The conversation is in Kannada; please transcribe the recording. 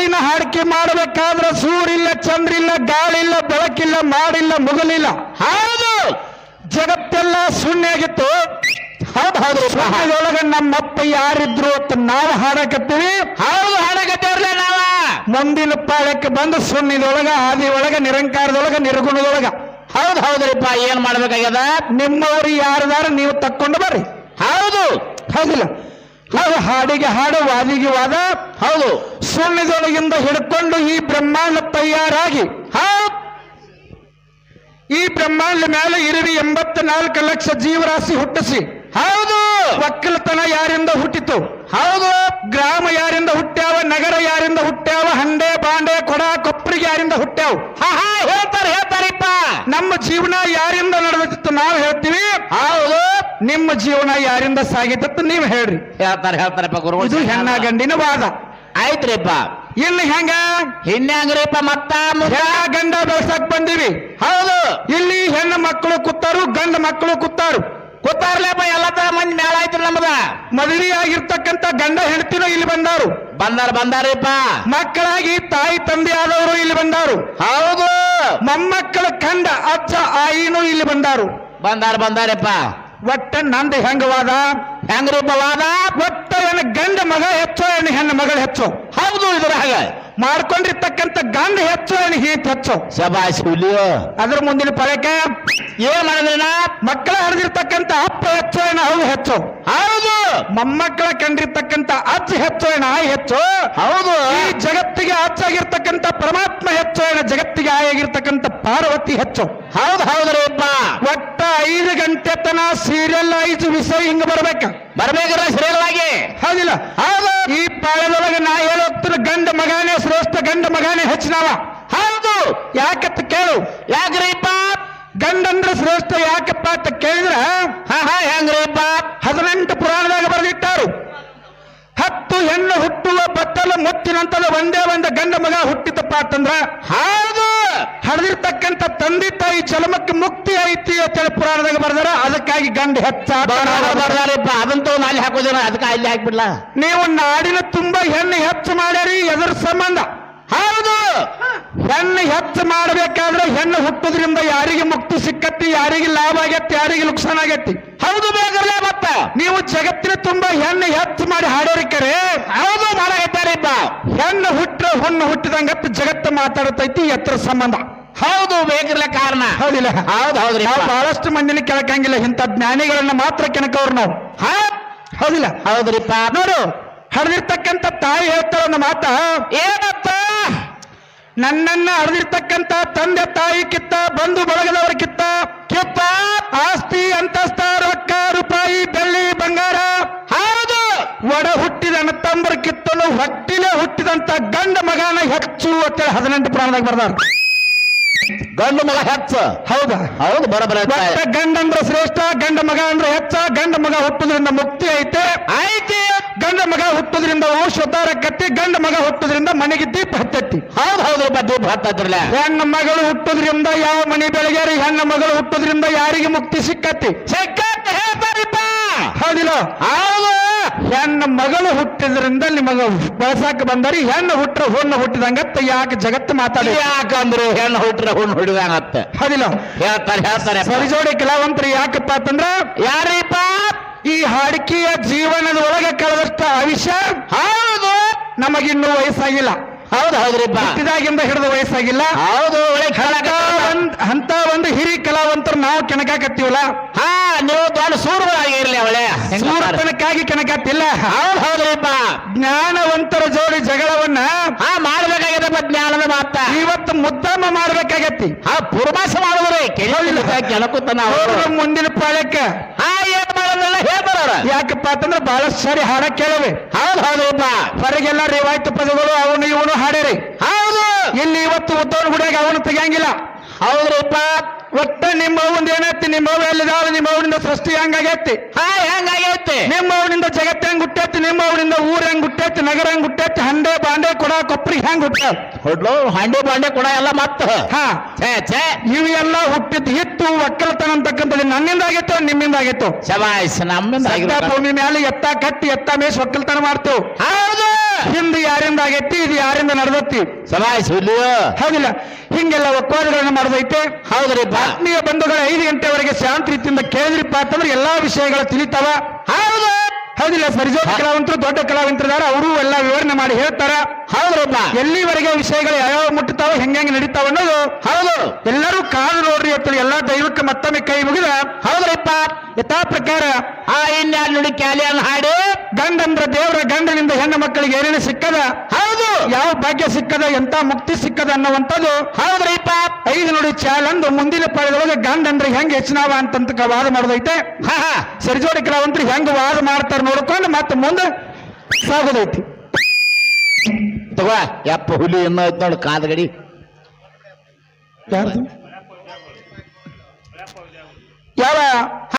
ಹಾಲಿನ ಹಾಡಿಕೆ ಮಾಡಬೇಕಾದ್ರೆ ಸೂರಿಲ್ಲ ಚಂದ್ರಿಲ್ಲ ಗಾಳಿಲ್ಲ ಬೆಳಕಿಲ್ಲ ಮಾಡಿಲ್ಲ ಮುಗಲಿಲ್ಲ. ಹೌದು. ಜಗತ್ತೆಲ್ಲ ಶೂನ್ಯ ಆಗಿತ್ತು. ಹೌದು ಹೌದು. ಶೂನ್ಯದೊಳಗ ನಮ್ಮಪ್ಪ ಯಾರಿದ್ರು ಅಂತ ನಾವು ಹಾಡಕತ್ತೀವಿ. ಹೌದು ಹಾಡಕತ್ತೇವ್ರಲ್ಲ ನಾವ. ಮುಂದಿನ ಪಾಳಕ್ಕೆ ಬಂದು ಶೂನ್ಯದೊಳಗ ಹಾದಿ ಒಳಗ ನಿರಂಕಾರದೊಳಗ ನಿರ್ಗುಣದೊಳಗ. ಹೌದು ಹೌದ್ರಿಪ್ಪ ಏನ್ ಮಾಡ್ಬೇಕಾಗ್ಯದ? ನಿಮ್ಮವ್ರು ಯಾರದಾರ ನೀವು ತಕ್ಕೊಂಡು ಬರ್ರಿ. ಹೌದು. ಹೌದಿಲ್ಲ. ಹೌದು ಹಾಡಿಗೆ ಹಾಡು ವಾದಿಗೆ ವಾದ. ಹೌದು. ಶೂನ್ಯದೊಳಗಿಂದ ಹಿಡ್ಕೊಂಡು ಈ ಬ್ರಹ್ಮಾಂಡ ತಯಾರಾಗಿ ಹಾ? ಈ ಬ್ರಹ್ಮಾಂಡ ಮೇಲೆ ಇರುವಿ ಎಂಬತ್ನಾಲ್ಕು ಲಕ್ಷ ಜೀವರಾಶಿ ಹುಟ್ಟಿಸಿ. ಹೌದು! ಒಕ್ಕಲತನ ಯಾರಿಂದ ಹುಟ್ಟಿತು? ಹೌದು! ಗ್ರಾಮ ಯಾರಿಂದ ಹುಟ್ಟ್ಯಾವ? ನಗರ ಯಾರಿಂದ ಹುಟ್ಟ್ಯಾವ? ಹಂಡೆ ಬಾಂಡೆ ಕೊಡ ಕೊಪ್ಪರಿಗೆ ಯಾರಿಂದ ಹುಟ್ಟ್ಯಾವ? ಹಾ ಹಾ ಹೇಳ್ತಾರ ಹೇಳ್ತಾರಿಪ್ಪ! ನಮ್ಮ ಜೀವನ ಯಾರಿಂದ ನಡೆದಿತ್ತು ನಾವು ಹೇಳ್ತೀವಿ? ಹೌದು! ನಿಮ್ಮ ಜೀವನ ಯಾರಿಂದ ಸಾಗಿತ್ತು ನೀವು ಹೇಳ್ರಿ. ಹೇಳ್ತಾರೆ ಹೇಳ್ತಾರೆ ಗುರು ಇದು ಹೆಣ್ಣ ಗಂಡಿನ ವಾದ. ಆಯ್ತ್ರಿಪ್ಪ. ಇಲ್ಲಿ ಹೆಂಗ? ಹಿನ್ನಂಗ್ರಿಪ್ಪ ಮತ್ತ ಗಂಡ ಬೆಳ್ಸಕ್ ಬಂದಿವಿ? ಹೌದು. ಇಲ್ಲಿ ಹೆಣ್ಣು ಮಕ್ಕಳು ಕೂತಾರು ಗಂಡ ಮಕ್ಕಳು ಕೂತಾರು. ಕೂತಾರ್ಲೇಪ್ಪ ಎಲ್ಲ ತರ ಮಂದಿ ಮೇಳ ಆಯ್ತು ನಮ್ದ. ಮದುವೆ ಆಗಿರ್ತಕ್ಕಂತ ಗಂಡ ಹೆಂಡತಿನೂ ಇಲ್ಲಿ ಬಂದಾರು. ಬಂದಾರ ಬಂದಾರಿಪ್ಪ. ಮಕ್ಕಳಾಗಿ ತಾಯಿ ತಂದೆ ಆದವರು ಇಲ್ಲಿ ಬಂದಾರು. ಹೌದು. ಮೊಮ್ಮಕ್ಕಳ ಕಂಡ ಅಚ್ಚ ಆಯಿನೂ ಇಲ್ಲಿ ಬಂದಾರು. ಬಂದಾರ ಬಂದಾರಪ್ಪ. ಒಟ್ಟ ನಂದು ಹೆಂಗ ರೂಪವಾದ ಒಟ್ಟ ಏನ ಗಂಡ ಮಗ ಹೆಚ್ಚೋ ಏನು ಹೆಣ್ಣು ಮಗಳು ಹೆಚ್ಚೋ. ಹೌದು ಹಾಗೆ. ಮಾಡ್ಕೊಂಡಿರ್ತಕ್ಕಂಥ ಗಂಡ ಹೆಚ್ಚು ಏನು ಹೀಟ್ ಹೆಚ್ಚು. ಹುಲಿಯೋ. ಅದ್ರ ಮುಂದಿನ ಪಳಕೆ ಏನ್ ಮಾಡಿದ್ರೆ ಮಕ್ಕಳ ಹರಿದಿರ್ತಕ್ಕಂಥ ಅಪ್ಪ ಹೆಚ್ಚು ಏನು ಹೌದು ಹೆಚ್ಚು. ಹೌದು ಮೊಮ್ಮಕ್ಕಳ ಕಂಡಿರ್ತಕ್ಕಂಥ ಅಜ್ಜ ಹೆಚ್ಚು ನಾಯಿ ಹೆಚ್ಚು? ಹೌದು. ಈ ಜಗತ್ತಿಗೆ ಅಜ್ಜಾಗಿರ್ತಕ್ಕಂಥ ಪರಮಾತ್ಮ ಹೆಚ್ಚು ಜಗತ್ತಿಗೆ ಆಯಾಗಿರ್ತಕ್ಕಂತ ಪಾರ್ವತಿ ಹೆಚ್ಚು? ಹೌದು ಹೌದ್ರಿಪ್ಪ ಒಟ್ಟ ಐದು ಗಂಟೆ ತನ ಸೀರಿಯಲ್ ಐದು ವಿಷಯ ಹಿಂಗ ಬರ್ಬೇಕ. ಬರ್ಬೇಕ್ರ ಆಗಿ. ಹೌದಿಲ್ಲ? ಹೌದು. ಈ ಪಾಳದೊಳಗೆ ನಾ ಹೇಳೋಗ್ತಿರ ಗಂಡ ಮಗಾನೇ ಶ್ರೇಷ್ಠ ಗಂಡ ಮಗಾನೇ ಹೆಚ್ಚಿನವ. ಹೌದು. ಯಾಕಂತ ಕೇಳು. ಯಾಕ್ರಿಪ್ಪ ಗಂಡಂದ್ರ ಶ್ರೇಷ್ಠ ಯಾಕಪ್ಪ ಅಂತ ಕೇಳಿದ್ರ ಹಾ ಹಾ ಹೆಂಗ್ರಿಪ್ಪ? ಹದಿನೆಂಟು ಪುರಾಣದಾಗ ಬರೆದಿಟ್ಟಾರು. ಹತ್ತು ಹೆಣ್ಣು ಹುಟ್ಟುವ ಬತ್ತಲ ಮುತ್ತಿನಂತದ ಒಂದೇ ಒಂದು ಗಂಡ ಮಗ ಹುಟ್ಟಿತಪ್ಪ ಅಂತಂದ್ರ ಹೌದು! ಹಡದಿರ್ತಕ್ಕಂಥ ತಂದೆ ತಾಯಿ ಚಲಮಕ್ಕೆ ಮುಕ್ತಿ ಐತಿ ಅಂತೇಳಿ ಪುರಾಣದಾಗ ಬರ್ದಾರ. ಅದಕ್ಕಾಗಿ ಗಂಡ ಹೆಚ್ಚ ಬರ್ದಾರಪ್ಪ. ಅದಂತೂ ಅಲ್ಲಿ ಹಾಕೋದಿಲ್ಲ ಅದಕ್ಕೆ ಅಲ್ಲಿ ಹಾಕ್ಬಿಡ್ಲ? ನೀವು ನಾಡಿನ ತುಂಬಾ ಹೆಣ್ಣು ಹೆಚ್ಚು ಮಾಡ್ಯಾರಿ ಎದ್ರ ಸಂಬಂಧ. ಹೌದು. ಹೆಣ್ಣು ಹೆಚ್ಚು ಮಾಡಬೇಕಾದ್ರೆ ಹೆಣ್ಣು ಹುಟ್ಟುದ್ರಿಂದ ಯಾರಿಗೆ ಮುಕ್ತಿ ಸಿಕ್ಕತ್ತಿ ಯಾರಿಗೆ ಲಾಭ ಆಗತ್ತಿ ಯಾರಿಗೆ ನುಕ್ಸಾನ ಆಗತ್ತಿ. ಹೌದು ಬೇಕಲ್ಲ ಮತ್ತ. ನೀವು ಜಗತ್ತಿನ ತುಂಬಾ ಹೆಣ್ಣು ಹೆಚ್ಚು ಮಾಡಿ ಹಾಡೋರಿಕರೆ ಹೌದು ಮಾಡಕತ್ತಾರಿಪ್ಪ ಹೆಣ್ಣು ಹುಟ್ಟ್ರ ಹುಣ್ಣು ಹುಟ್ಟಿದಂಗ ಜಗತ್ತು ಮಾತಾಡತೈತಿ ಎತ್ತರ ಸಂಬಂಧ. ಹೌದು ಬೇಕಿರ್ಲ ಕಾರಣ. ಹೌದಿಲ್ಲ. ಹೌದು ಹೌದ್ರಿ ನಾವು ಬಹಳಷ್ಟು ಮಂದಿನ ಕೆಳಕಂಗಿಲ್ಲ ಇಂಥ ಜ್ಞಾನಿಗಳನ್ನ ಮಾತ್ರ ಕೆಣಕವ್ರು ನಾವು. ಹಾ? ಹೌದಿಲ್ಲ. ಹೌದ್ರಿಪ್ಪ ನೋಡು ಹಡ್ದಿರ್ತಕ್ಕಂಥ ತಾಯಿ ಹೇಳ್ತಾರ ಒಂದು ಮಾತ. ಏನಪ್ಪ? ನನ್ನನ್ನ ಹಡ್ದಿರ್ತಕ್ಕಂಥ ತಂದೆ ತಾಯಿ ಕಿತ್ತ ಬಂಧು ಬಳಗದವರ ಕಿತ್ತ ಕಿತ್ತ ಆಸ್ತಿ ಅಂತಸ್ತ ರೊಕ್ಕ ರೂಪಾಯಿ ಬೆಳ್ಳಿ ಬಂಗಾರ. ಹೌದು. ಒಡ ಹುಟ್ಟಿದ ಅಣ್ಣ ತಂಬರ ಕಿತ್ತಲು ಹೊಟ್ಟಿಲೆ ಹುಟ್ಟಿದಂತ ಗಂಡ ಮಗನ ಹೆಚ್ಚು ಅಂತೇಳಿ ಹದಿನೆಂಟು ಪ್ರಾಣದಾಗ ಬರ್ದಾರ. ಗಂಡು ಮಗ ಹೆಚ್ಚ. ಹೌದಾ? ಹೌದು ಬರಬರ ಗಂಡ ಅಂದ್ರೆ ಶ್ರೇಷ್ಠ ಗಂಡ ಮಗ ಅಂದ್ರೆ ಹೆಚ್ಚ ಗಂಡ ಮಗ ಹುಟ್ಟುದ್ರಿಂದ ಮುಕ್ತಿ ಐತೆ. ಐತಿ. ಗಂಡ ಮಗ ಹುಟ್ಟುದ್ರಿಂದ ಔಷಧಾರ ಕತ್ತಿ ಗಂಡ ಮಗ ಹುಟ್ಟುದ್ರಿಂದ ಮನೆಗೆ ದೀಪ ಹತ್ತತ್ತಿ ಹೌದು ಹೌದಪ್ಪ ದೀಪ ಹತ್ತದ್ರಲ್ಲ. ಹೆಣ್ಣು ಮಗಳು ಹುಟ್ಟೋದ್ರಿಂದ ಯಾವ ಮನೆ ಬೆಳಗ್ಯಾರಿ ಹೆಣ್ಣು ಮಗಳು ಹುಟ್ಟೋದ್ರಿಂದ ಯಾರಿಗೆ ಮುಕ್ತಿ ಸಿಕ್ಕತ್ತಿ? ಹೇಳ್ತಾರಿಪ್ಪ ಹೌದಿಲ್ಲ? ಹೌದು. ಹೆಣ್ಣು ಮಗಳು ಹುಟ್ಟಿದ್ರಿಂದ ನಿಮಗ ಬಳಸಾಕ ಬಂದರಿ ಹೆಣ್ಣು ಹುಟ್ಟ್ರ ಹುಣ್ಣು ಹುಟ್ಟಿದಂಗತ್ತ ಯಾಕೆ ಜಗತ್ತು ಮಾತಾಡಿ? ಯಾಕಂದ್ರು ಹೆಣ್ಣು ಹುಟ್ಟರ ಹುಣ್ಣು ಹುಡುಗಂಗತ್ತ ಹೌದಿಲ್ಲ? ಹೇಳ್ತಾರೆ ಹೇಳ್ತಾರೆ. ಸರಿಜೋಡಿ ಕಲಾವಂತರು ಯಾಕಪ್ಪ ಅಂತಂದ್ರ ಯಾರಿಪ್ಪ? ಈ ಹಾಡಿಕೆಯ ಜೀವನದ ಒಳಗೆ ಕಳೆದಷ್ಟ ಅವಿಷ ಹೌದು. ನಮಗಿನ್ನೂ ವಯಸ್ಸಾಗಿಲ್ಲ. ಹೌದು ಹೌದ್ರಿಪ್ಪ ಹುಟ್ಟಿದಾಗಿಂದ ಹಿಡಿದು ವಯಸ್ಸಾಗಿಲ್ಲ. ಹೌದು ಒಳ್ಳೆ ಅಂತ ಅಂತ ಒಂದು ಹಿರಿ ಕಲಾವಂತರು ನಾವು ಕೆಣಕಾಕತ್ತೀವಲ್ಲ? ಹಾ ನೀವು ದೊಡ್ಡ ಸೂರುಗಳಾಗಿರ್ಲಿ ಅವಳೆ. ಸೂರತನಕ್ಕಾಗಿ ಕೆಣಕತ್ತಿಲ್ಲ ಹೌದು ಹೌದ್ರಿಪ್ಪ ಜ್ಞಾನವಂತರ ಜೋಡಿ ಜಗಳವನ್ನ ಹಾ ಮಾಡ್ಬೇಕಾಗ್ಯದಪ್ಪ ಜ್ಞಾನದ ಮಾತ. ಇವತ್ತು ಮುದ್ದಮ್ಮ ಮಾಡ್ಬೇಕಾಗತ್ತಿ ಹಾ ಮಾಡಿದ್ರೆ ಮಾಡಿದ್ರಿ ಕೆಣಕುತ್ತ ಅವ್ರ ಮುಂದಿನ ಪಾಳ್ಯಕ್ಕ. ಹಾ ಏನ್ ಹೇಳ್ತಾರ ಯಾಕಪ್ಪ ಅಂತಂದ್ರೆ ಬಹಳಷ್ಟು ಸಾರಿ ಹಾಡ ಕೇಳವೆ. ಹೌದು ಹೌದಪ್ಪ ಹೊರಗೆಲ್ಲ ರೇವಾಯ್ತು ಪದಗಳು ಅವನು ಇವನು ಹಾಡೇರಿ ಹೌದು. ಇಲ್ಲಿ ಇವತ್ತು ಉದ್ದವನ ಗುಡಿಯಾಗ ಅವನು ತೆಗಿಯಂಗಿಲ್ಲ. ಹೌದ್ರಿಪ್ಪ. ಒಟ್ಟ ನಿಮ್ಮ ಏನೈತಿ ನಿಮ್ಮ ಅವ್ವ ಎಲ್ಲಿದಾಳ ನಿಮ್ಮ ಅವನಿಂದ ಸೃಷ್ಟಿ ಹೆಂಗಾಗೈತಿ? ಹಾ ಹೆಂಗಾಗೈತೆ? ನಿಮ್ಮ ಅವನಿಂದ ಜಗತ್ತ ಹೆಂಗ್ ಹುಟ್ಟೈತಿ? ನಿಮ್ಮ ಅವನಿಂದ ಊರ್ ಹೆಂಗ್ ಹುಟ್ಟೈತಿ? ನಗರ ಹೆಂಗ್ ಹುಟ್ಟೈತಿ? ಹಂಡೆ ಬಾಂಡೆ ಕೊಡ ಕೊಪ್ರಿ ಹೆಂಗ್ ಹುಟ್ಟ ಹೊಡ್ಲು ಹಂಡೆ ಬಾಂಡೆ ಕೊಡ ಎಲ್ಲ ಮತ್ತ. ಹಾ. ಛೇ ಛೇ. ಇವೆಲ್ಲ ಹುಟ್ಟಿದ್ ಹಿತ್ತು ಒಕ್ಕಲತನ ಅಂತಕ್ಕಂಥದ್ದು ನನ್ನಿಂದ ಆಗಿತ್ತು ನಿಮ್ಮಿಂದ ಆಗಿತ್ತು ಶಬಾಯ್ಸ್ ನಮ್ಮಿಂದ ಭೂಮಿ ಮೇಲೆ ಎತ್ತ ಕಟ್ಟಿ ಎತ್ತ ಮೇಸ್ ಒಕ್ಕಲತನ ಮಾಡ್ತೇವೆ. ಹಿಂದ್ ಯಾರಿಂದ ಆಗೈತಿ ಇದು ಯಾರಿಂದ ನಡೆದತ್ತಿ ಹುಲಿಯೋ ಹೌದಿಲ್ಲ. ಹಿಂಗೆಲ್ಲ ಒಕ್ಕವಾದಗಳನ್ನ ಮಾಡೋದೈತೆ ಹೌದ್ರಿ ಆತ್ಮೀಯ ಬಂಧುಗಳು ಐದು ಗಂಟೆವರೆಗೆ ಶಾಂತ ರೀತಿಯಿಂದ ಕೇಳಿದ್ರಿಪ್ಪ ಅಂತಂದ್ರೆ ಎಲ್ಲಾ ವಿಷಯಗಳು ತಿಳಿತಾವ. ಹೌದು. ಹೌದಿಲ್ಲ ಸರಿಜೋ ಕಲಾವಂತರು ದೊಡ್ಡ ಕಲಾವಂತರಿದ್ದಾರೆ ಅವರು ಎಲ್ಲ ವಿವರಣೆ ಮಾಡಿ ಹೇಳ್ತಾರ. ಹೌದ್ರಪ್ಪ ಎಲ್ಲಿವರೆಗೆ ವಿಷಯಗಳು ಯಾವ ಮುಟ್ಟುತ್ತಾವ ಹೆಂಗೆ ನಡೀತಾವ ಅನ್ನೋದು ಹೌದು. ಎಲ್ಲರೂ ಕಾದು ನೋಡ್ರಿ ಅಂತ ಮತ್ತೊಮ್ಮೆ ಕೈ ಮುಗಿದ ಹೌದ್ರಪ್ಪ ಯಥಾ ಪ್ರಕಾರ ಆ ಇನ್ಯಾರು ನುಡಿ ಕ್ಯಾಲಿಯನ್ ಹಾಡಿ ಗಂಡಂದ್ರ ದೇವರ ಗಂಡನಿಂದ ಹೆಣ್ಣು ಮಕ್ಕಳಿಗೆ ಏನೇನು ಸಿಕ್ಕದ ಹೌದು. ಯಾವ ಭಾಗ್ಯ ಸಿಕ್ಕದ ಎಂತ ಮುಕ್ತಿ ಸಿಕ್ಕದ ಅನ್ನುವಂಥದ್ದು ಹೌದ್ರಪ್ಪ. ಐದು ನುಡಿ ಚಾಲಂದು ಮುಂದಿನ ಪಡೆದೊಳಗೆ ಗಂಡಂದ್ರೆ ಹೆಂಗ್ ಹೆಚ್ಚಿನವ ಅಂತಂತ ವಾದ ಮಾಡೋದೈತೆ. ಹಾ ಹಾ. ಸರಿಜೋಡಿ ಕಲಾವಂತರು ಹೆಂಗ್ ವಾದ ಮಾಡ್ತಾರ ನೋಡ್ಕೊಂಡು ಮತ್ತೆ ಮುಂದೆ ಸಾಗೋದೈತಿ. ತಗೋ ಯಪ್ಪ ಹುಲಿ ಎನ್ನೋ ನೋಡು ಕಾದ್ಗಡಿ ಯಾರ್ದು? ಯಾವ